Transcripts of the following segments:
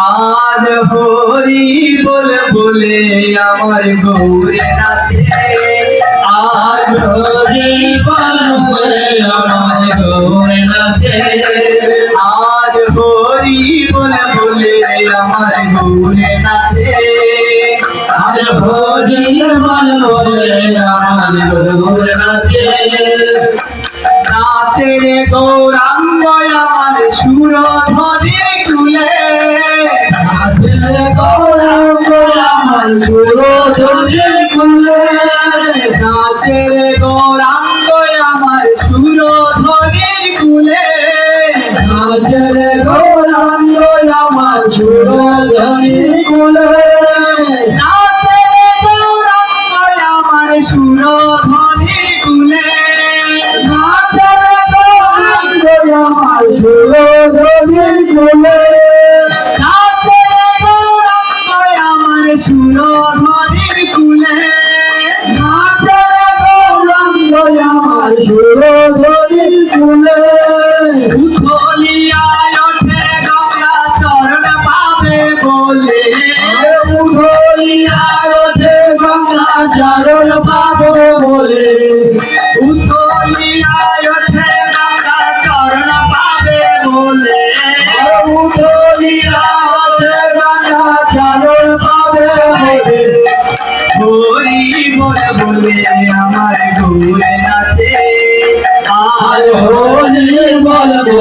আজ হরি বল বলে আমার গৌরে নাচে। আজ হরি বল বলে আমার গৌরে নাচে। আজ হরি বল বলে আমার গৌরে নাচে। আজ হরি বল বলে আমার গৌরে নাচে। Chere.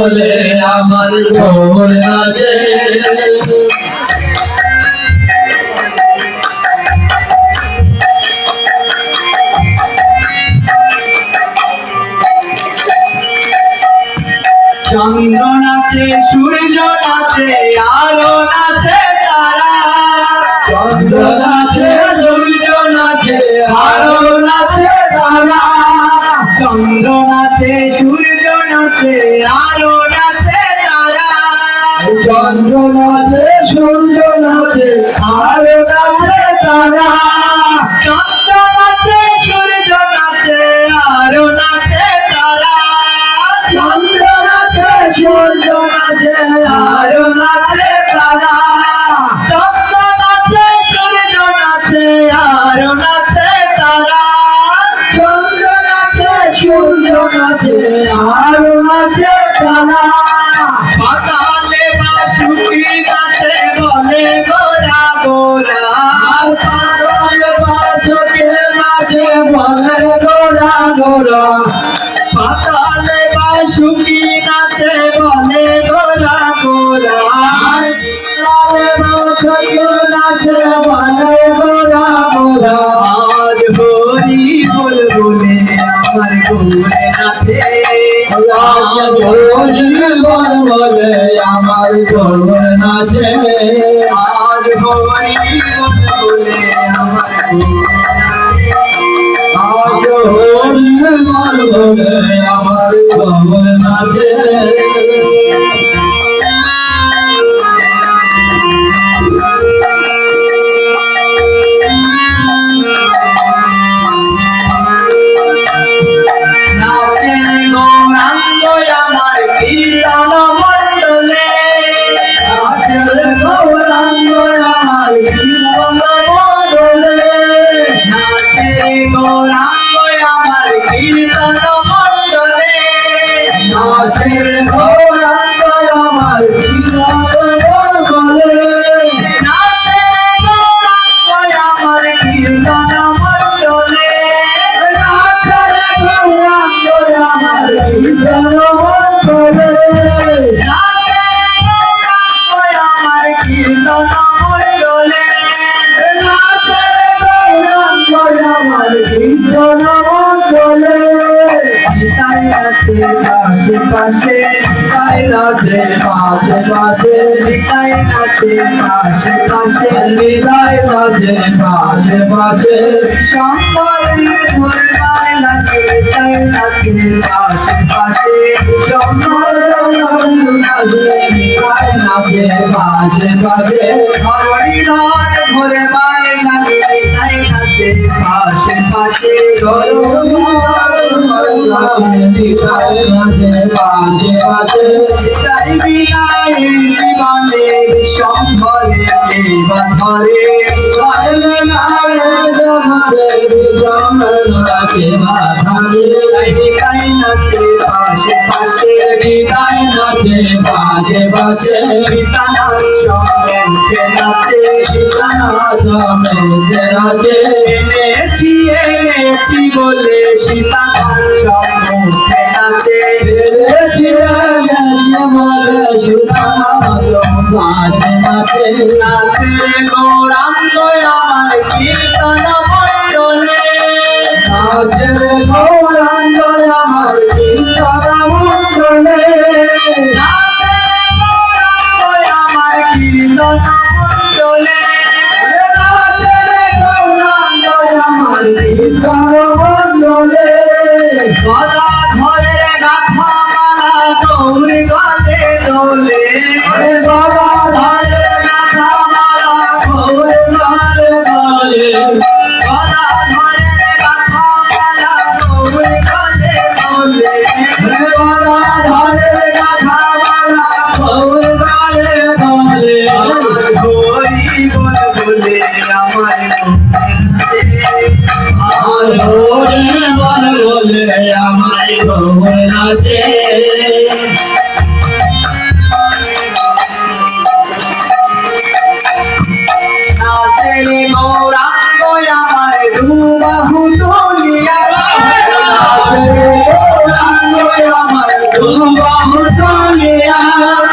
বল আমার গৌরে নাচে চন্দ্র নাচে সূর্য নাচে আলো নাচে তারা। চন্দ্র নাচে গোরা পাতালে বাসুকি নাচে বলে গোরা গোরা পাতালে বাসুকি নাচে বলে গোরা গোরা আজ হরি বল বলে আমার গোরে নাচে আজ হরি বলবনে আমার গোরে নাচে আজ হরি বলবনে আমার আজ আশেপাশে, তাই রাতে মাঝে মাঝে তাই রাতে আশেপাশে নিদাই মাঝে মাঝে মাঝে সম্পদ ধরে তাই লাগে তাই রাতে আশেপাশে সম্পদ মাঝে মাঝে মাঝে হরি ধর ভরে মারে লাগে তাই রাতে আশেপাশে ধরো জীবনে সম্ভলে ধরে পারলে না রে জগতের বিজয়কে বাধারে তাই বিনায় নাচে, পাশে পাশে নিতাই নাচে, পাশে পাশে সীতানাথ সঙ্গে নাচে জমেতে নাচে। এনেছি এনেছি বলে সীতানাথ সঙ্গে নাচে। নাচে গৌরাঙ্গ আমার কীর্তন মণ্ডলে নাচে গৌরাঙ্গ, আমার কীর্তন মণ্ডলে আমার নাচে নাচে গৌরাঙ্গ আমার দুবাহু তুলিয়া নাচে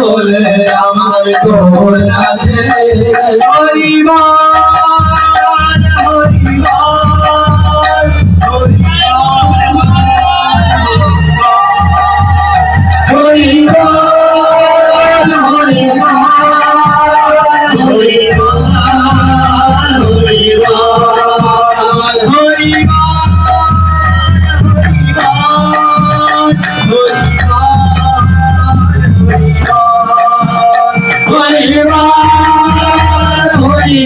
বল আমার আমার হরি